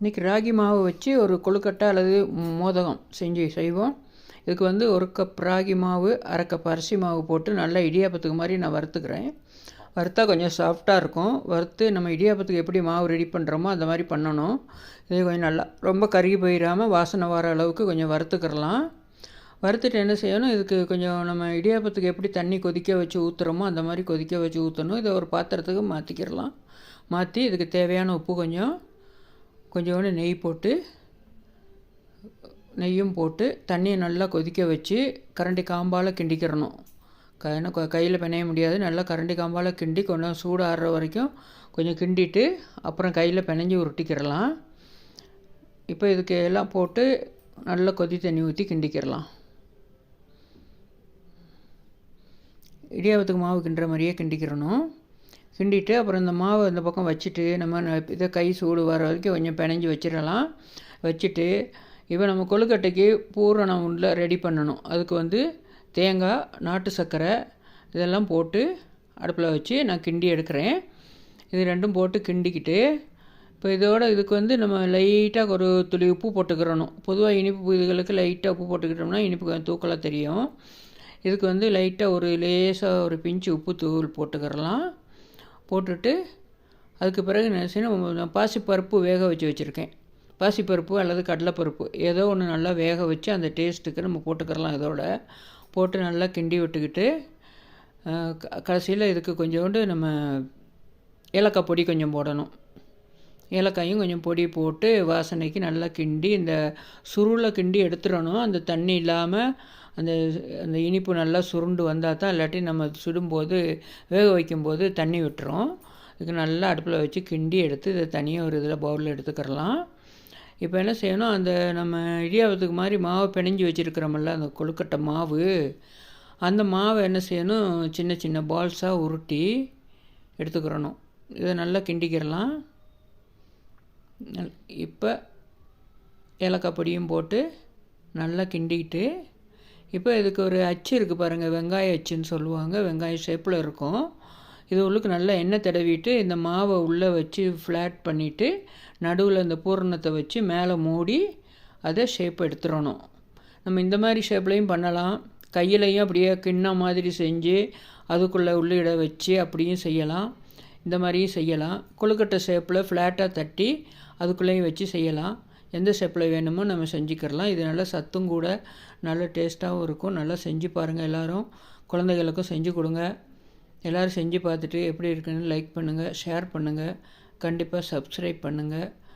இன்றைக்கி ராகி மாவு வச்சு ஒரு கொழுக்கட்டை அல்லது மோதகம் செஞ்சு செய்வோம். இதுக்கு வந்து ஒரு கப் ராகி மாவு அரை கப் அரிசி மாவு போட்டு நல்லா இடியாப்பத்துக்கு மாதிரி நான் வறுத்துக்கிறேன். வறுத்தா கொஞ்சம் சாஃப்டாக இருக்கும். வறுத்து நம்ம இடியாப்பத்துக்கு எப்படி மாவு ரெடி பண்ணுறோமோ அந்த மாதிரி பண்ணணும். இது கொஞ்சம் நல்லா ரொம்ப கருகி போயிடாமல் வாசனை வர அளவுக்கு கொஞ்சம் வறுத்துக்கிறலாம். வறுத்துட்டு என்ன செய்யணும்? இதுக்கு கொஞ்சம் நம்ம இடியாப்பத்துக்கு எப்படி தண்ணி கொதிக்க வச்சு ஊற்றுறோமோ அந்த மாதிரி கொதிக்க வச்சு ஊற்றணும் இதை ஒரு பாத்திரத்துக்கு மாற்றிக்கிடலாம் மாற்றி இதுக்கு தேவையான உப்பு கொஞ்சம் கொஞ்சோண்டு நெய் போட்டு நெய்யும் போட்டு தண்ணியை நல்லா கொதிக்க வச்சு கரண்டி காம்பால் கிண்டிக்கிறணும். க ஏன்னா கையில் பிணைய முடியாது. நல்லா கரண்டி காம்பால் கிண்டி கொஞ்சம் சூடாகிற வரைக்கும் கொஞ்சம் கிண்டிட்டு அப்புறம் கையில் பிணைஞ்சி உருட்டிக்கிறலாம் இப்போ இதுக்கு எல்லாம் போட்டு நல்லா கொதி தண்ணி ஊற்றி கிண்டிக்கிறலாம் இடியாபத்துக்கு மாவு கிண்டுற மாதிரியே கிண்டிக்கிறணும் கிண்டிட்டு அப்புறம் இந்த மாவை இந்த பக்கம் வச்சுட்டு நம்ம இதை கை சூடு வர வரைக்கும் கொஞ்சம் பிணைஞ்சு வச்சிடலாம். வச்சுட்டு இப்போ நம்ம கொழுக்கட்டைக்கு பூரணம் உள்ள ரெடி பண்ணணும். அதுக்கு வந்து தேங்காய் நாட்டு சர்க்கரை இதெல்லாம் போட்டு அடுப்பில் வச்சு நான் கிண்டி எடுக்கிறேன். இது ரெண்டும் போட்டு கிண்டிக்கிட்டு இப்போ இதோட இதுக்கு வந்து நம்ம லைட்டாக ஒரு துளி உப்பு போட்டுக்கிறணும். பொதுவாக இனிப்பு இதுகளுக்கு லைட்டாக உப்பு போட்டுக்கிட்டோம்னா இனிப்பு தூக்கலாக தெரியும். இதுக்கு வந்து லைட்டாக ஒரு லேசாக ஒரு பிஞ்சு உப்பு தூள் போட்டுக்கிறலாம். போட்டுட்டு அதுக்கு பிறகு என்ன செய்யணும் பாசிப்பருப்பு வேக வச்சு வச்சுருக்கேன். பாசிப்பருப்பு அல்லது கடலைப்பருப்பு ஏதோ ஒன்று நல்லா வேக வச்சு அந்த டேஸ்ட்டுக்கு நம்ம போட்டுக்கிறலாம் இதோட. போட்டு நல்லா கிண்டி விட்டுக்கிட்டு கடைசியில் இதுக்கு கொஞ்சோண்டு நம்ம ஏலக்காய் பொடி கொஞ்சம் போடணும். ஏலக்காயும் கொஞ்சம் பொடி போட்டு வாசனைக்கு நல்லா கிண்டி இந்த சுருளை கிண்டி எடுத்துடணும். அந்த தண்ணி இல்லாமல் அந்த அந்த இனிப்பு நல்லா சுருண்டு வந்தால் தான் இல்லாட்டி நம்ம சுடும்போது வேக வைக்கும்போது தண்ணி விட்டுரும். இதுக்கு நல்லா அடுப்பில் வச்சு கிண்டி எடுத்து இதை தனியாக ஒரு இதில் பவுலில் எடுத்துக்கிறலாம். இப்போ என்ன செய்யணும்? அந்த நம்ம இடியாவத்துக்கு மாதிரி மாவை பிணைஞ்சி வச்சுருக்கிறோமில்ல அந்த கொழுக்கட்டை மாவு. அந்த மாவை என்ன செய்யணும்? சின்ன சின்ன பால்ஸாக உருட்டி எடுத்துக்கிறணும். இதை நல்லா கிண்டிக்கிறலாம் இப்போ ஏலக்காய் பொடியும் போட்டு நல்லா கிண்டிக்கிட்டு இப்போ இதுக்கு ஒரு அச்சு இருக்குது பாருங்கள் வெங்காய அச்சுன்னு சொல்லுவாங்க வெங்காய ஷேப்பில் இருக்கும். இது உள்ளுக்கு நல்லா எண்ணெய் தடவிட்டு இந்த மாவை உள்ளே வச்சு ஃப்ளாட் பண்ணிவிட்டு நடுவில் இந்த பூரணத்தை வச்சு மேலே மூடி அதை ஷேப் எடுத்துடணும். நம்ம இந்த மாதிரி ஷேப்லேயும் பண்ணலாம். கையிலையும் அப்படியே கிண்ணம் மாதிரி செஞ்சு அதுக்குள்ளே உள்ளிட வச்சு அப்படியும் செய்யலாம். இந்த மாதிரியும் செய்யலாம். கொழுக்கட்டை ஷேப்பில் ஃப்ளாட்டாக தட்டி அதுக்குள்ளேயும் வச்சு செய்யலாம். எந்த ஷேப்பில் வேணுமோ நம்ம செஞ்சுக்கிறலாம் இது நல்லா சத்தும் கூட நல்ல டேஸ்ட்டாகவும் இருக்கும். நல்லா செஞ்சு பாருங்கள் எல்லோரும். குழந்தைகளுக்கும் செஞ்சு கொடுங்க. எல்லோரும் செஞ்சு பார்த்துட்டு எப்படி இருக்குன்னு லைக் பண்ணுங்கள் ஷேர் பண்ணுங்கள் கண்டிப்பாக சப்ஸ்கிரைப் பண்ணுங்கள்